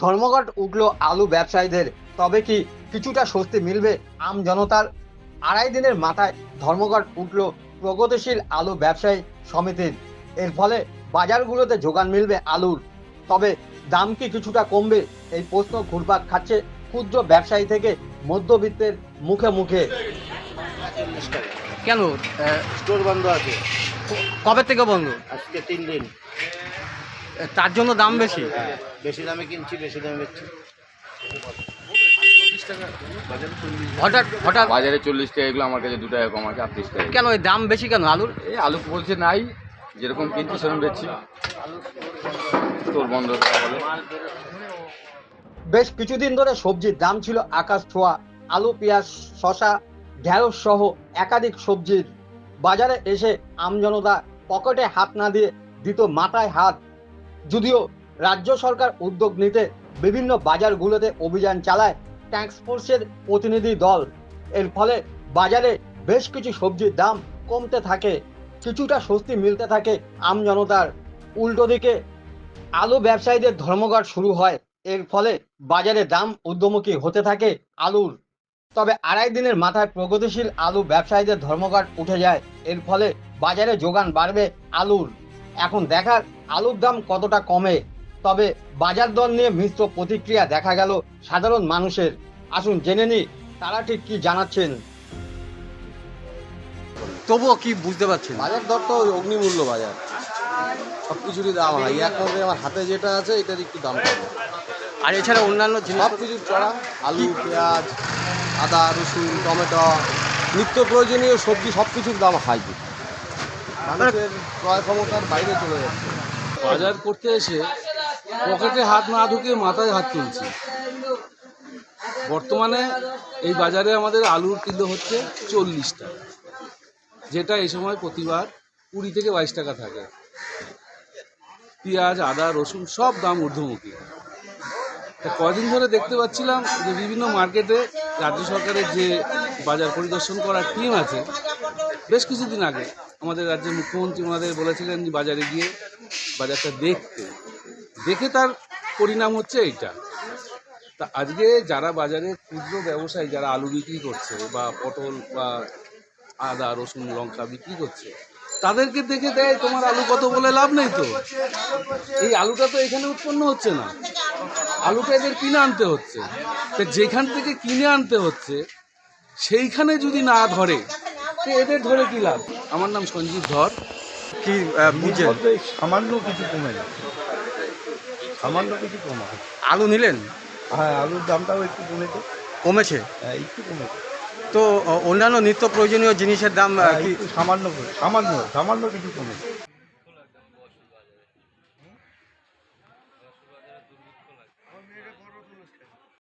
ধর্মঘট উঠল আলু ব্যবসায়ীদের তবে কি কিছুটা স্বস্তি মিলবে আম জনতার? আড়াই দিনের মাথায় ধর্মঘট উঠল প্রগতিশীল আলু ব্যবসায়ী সমিতির। এর ফলে বাজারগুলোতে যোগান মিলবে আলুর। তবে দাম কি কিছুটা কমবে? এই প্রশ্ন ঘুরপাক খাচ্ছে ক্ষুদ্র ব্যবসায়ী থেকে মধ্যবিত্তের মুখে মুখে। কেন? স্টোর বন্ধ আছে। কবে থেকে বন্ধ? আজকে তিন দিন। তার জন্য দাম বেশি? হ্যাঁ বেশি দামে কিনছি বেশি দামে বেচছি। হঠাৎ হঠাৎ? বাজারে চল্লিশ টাকা এগুলো আমার কাছে দু টাকা কম আছে আটত্রিশ টাকা। কেন এই দাম বেশি কেন আলুর? এই আলু বলছে নাই যেরকম কিনছি সেরকম বেচছি। তোর বন্ধ বেশ কিছুদিন ধরে সবজির দাম ছিল আকাশ ছোঁয়া। আলু পেঁয়াজ শশা ঢেঁড়স সহ একাধিক সবজির বাজারে এসে আমজনতা পকেটে হাত না দিয়ে দিত মাথায় হাত। যদিও রাজ্য সরকার উদ্যোগ নিতে বিভিন্ন বাজারগুলোতে অভিযান চালায় ট্যাক্স ফোর্সের প্রতিনিধি দল। এর ফলে বাজারে বেশ কিছু সবজির দাম কমতে থাকে, কিছুটা স্বস্তি মিলতে থাকে আমজনতার উল্টো দিকে আলু ব্যবসায়ীদের ধর্মঘট শুরু হয়, এর ফলে বাজারে দাম ঊর্ধ্বমুখী হতে থাকে আলুর। তবে আড়াই দিনের মাথায় প্রগতিশীল আলু ব্যবসায়ীদের ধর্মঘট উঠে যায়, এর ফলে বাজারে যোগান বাড়বে আলুর। এখন দেখার আলুর দাম কতটা কমে? তবে বাজার দর নিয়ে মিশ্র প্রতিক্রিয়া দেখা গেল সাধারণ মানুষের। আসুন জেনে নি তারা ঠিক কি জানাচ্ছেন। তবুও কি বুঝতে পারছেন? বাজার দর তো ওই অগ্নিমূল্য বাজার। সব কিছুরই দাম হয়। এখন আমার হাতে যেটা আছে এটার একটু দাম কম। আর এছাড়া অন্যান্য জিনিস সব কিছুর চড়া আলু পেঁয়াজ আদা রসুন টমেটো নিত্য প্রয়োজনীয় সবজি সব কিছুর দাম হাই। ক্ষমতার বাইরে চলে যাচ্ছে। বাজার করতে এসে পকেটে হাত না ঢুকে মাথায় হাত তুলছি। বর্তমানে এই বাজারে আমাদের আলুর কিলো হচ্ছে চল্লিশ টাকা যেটা এই সময় প্রতিবার কুড়ি থেকে বাইশ টাকা থাকে। পেঁয়াজ, আদা, রসুন সব দাম ঊর্ধ্বমুখী। কদিন ধরে দেখতে পাচ্ছিলাম যে বিভিন্ন মার্কেটে রাজ্য সরকারের যে বাজার পরিদর্শন করার টিম আছে, বেশ কিছুদিন আগে আমাদের রাজ্যের মুখ্যমন্ত্রী ওনাদের বলেছিলেন যে বাজারে গিয়ে বাজারটা দেখতে। দেখে তার পরিণাম হচ্ছে এইটা। তা আজকে যারা বাজারে ক্ষুদ্র ব্যবসায়ী, যারা আলু বিক্রি করছে বা পটল বা আদা, রসুন, লঙ্কা বিক্রি করছে, তাদেরকে দেখে দেয়, তোমার আলু কত বলে লাভ নেই তো? এই আলুটা তো এখানে উৎপন্ন হচ্ছে না। আলুটা এদের কিনে আনতে হচ্ছে। তা যেখান থেকে কিনে আনতে হচ্ছে সেইখানে যদি না ধরে তো এদের ধরে কি লাভ? আমার নাম সঞ্জীব ধর। কি বুঝে? সামান্য কিছু কমে সামান্য কিছু কমা আলু নিলেন? হ্যাঁ আলুর দামটাও একটু কমেছে। কমেছে? হ্যাঁ একটু কমেছে। তো অন্যান্য নিত্য প্রয়োজনীয় জিনিসের দাম হ্যাঁ, কি? সামান্য সামান্য সামান্য কিছু কমেছে।